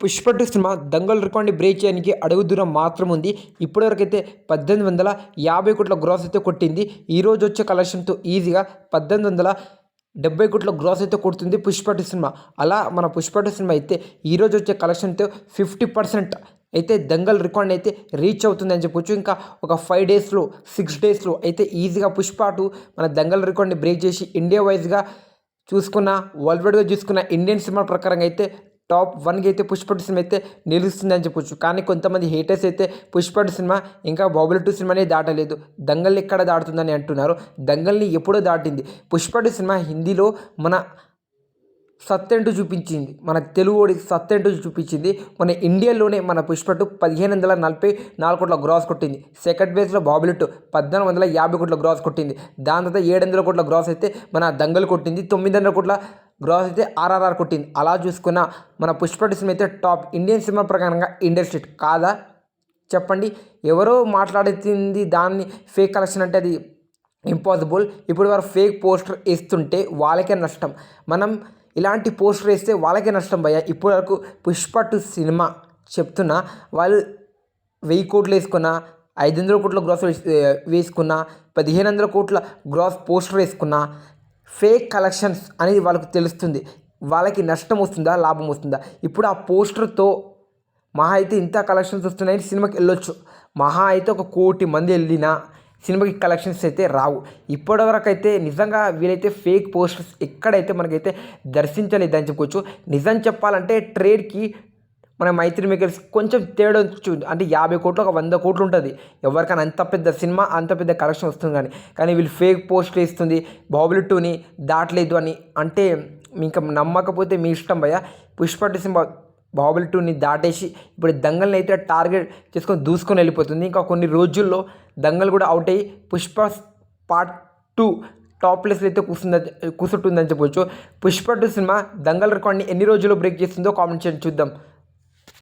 Pushpa two cinema Dangal రికార్డ్ని break చేయడానికి అడుగు దూరం మాత్రం ఉంది. ఇప్పటివరకైతే పద్దెనిమిది వందల యాభై కోట్ల గ్రాస్ అయితే కొట్టింది. ఈరోజు వచ్చే కలెక్షన్తో ఈజీగా పద్దెనిమిది వందల డెబ్బై కోట్ల గ్రాస్ అయితే కొడుతుంది పుష్ప టూ సినిమా. అలా మన పుష్ప టూ సినిమా అయితే ఈరోజు వచ్చే కలెక్షన్తో ఫిఫ్టీ పర్సెంట్ అయితే దంగల్ రికార్డ్ అయితే రీచ్ అవుతుంది అని చెప్పొచ్చు. ఇంకా ఒక ఫైవ్ డేస్లో సిక్స్ డేస్లో అయితే ఈజీగా పుష్ప టూ మన దంగల్ రికార్డ్ని బ్రేక్ చేసి ఇండియా వైజ్గా చూసుకున్న వరల్డ్ వైడ్గా చూసుకున్న ఇండియన్ సినిమా ప్రకారంగా అయితే టాప్ వన్కి అయితే పుష్ప టూ సినిమా అయితే నిలుస్తుందని చెప్పొచ్చు. కానీ కొంతమంది హేటర్స్ అయితే పుష్ప టూ సినిమా ఇంకా బాబుల్ టూ సినిమానే దాటలేదు. దంగల్ని ఎక్కడ దాటుతుందని అంటున్నారు. దంగల్ని ఎప్పుడో దాటింది. పుష్ప టూ సినిమా హిందీలో మన సత్తెంటు చూపించింది. మన తెలుగుడి సత్తెంటు చూపించింది. మన ఇండియాలోనే మన పుష్పటు పదిహేను వందల నలభై నాలుగు కోట్ల గ్రాస్ కొట్టింది. సెకండ్ ప్లేస్లో బాబులెట్ పద్నాలుగు వందల యాభై కోట్ల గ్రాస్ కొట్టింది. దాని తర్వాత ఏడు వందల కోట్ల గ్రాస్ అయితే మన దంగల్ కొట్టింది. తొమ్మిది వందల కోట్ల గ్రాస్ అయితే ఆర్ఆర్ఆర్ కొట్టింది. అలా చూసుకున్న మన పుష్పటి సినిమా అయితే టాప్ ఇండియన్ సినిమా ప్రకారంగా ఇండస్ట్రీ కాదా? చెప్పండి. ఎవరో మాట్లాడుతుంది దాన్ని ఫేక్ కలెక్షన్ అంటే అది ఇంపాసిబుల్. ఇప్పుడు వారు ఫేక్ పోస్టర్ వేస్తుంటే వాళ్ళకే నష్టం. మనం ఇలాంటి పోస్టర్ వేస్తే వాళ్ళకే నష్టం భయ్య. ఇప్పటి వరకు పుష్ప టు సినిమా చెప్తున్నా వాళ్ళు వెయ్యి కోట్లు వేసుకున్న ఐదు వందల కోట్ల గ్రాస్ వేసుకున్న పదిహేను వందల కోట్ల గ్రాస్ పోస్టర్ వేసుకున్న ఫేక్ కలెక్షన్స్ అనేది వాళ్ళకు తెలుస్తుంది. వాళ్ళకి నష్టం వస్తుందా లాభం వస్తుందా? ఇప్పుడు ఆ పోస్టర్తో మహా అయితే ఇంత కలెక్షన్స్ వస్తున్నాయని సినిమాకి వెళ్ళొచ్చు. మహా అయితే ఒక కోటి మంది వెళ్ళినా సినిమాకి కలెక్షన్స్ అయితే రావు. ఇప్పటివరకు అయితే నిజంగా వీలైతే ఫేక్ పోస్టర్స్ ఎక్కడైతే మనకైతే దర్శించలేదని చెప్పుకోవచ్చు. నిజం చెప్పాలంటే ట్రేడ్కి మన మైత్రి మేకర్స్ కొంచెం తేడా వచ్చు అంటే యాభై కోట్లు ఒక వంద కోట్లు ఉంటుంది. ఎవరికైనా అంత పెద్ద సినిమా అంత పెద్ద కలెక్షన్ వస్తుంది కానీ కానీ వీళ్ళు ఫేక్ పోస్ట్ వేస్తుంది బాబులు టూని దాటలేదు అని అంటే ఇంకా నమ్మకపోతే మీ ఇష్టం భయ పుష్ప సినిమా బాబుల్ టూని దాటేసి ఇప్పుడు దంగల్ని అయితే టార్గెట్ చేసుకొని దూసుకొని వెళ్ళిపోతుంది. ఇంకా కొన్ని రోజుల్లో దంగల్ కూడా అవుట్ అయ్యి పుష్ప పార్ట్ టూ టాప్ ప్లేస్లో అయితే కూర్చుందని కూర్చుంటుందని చెప్పొచ్చు. పుష్ప టూ సినిమా దంగల్ రికార్డ్ని ఎన్ని రోజుల్లో బ్రేక్ చేస్తుందో కామెంట్ చేయండి చూద్దాం.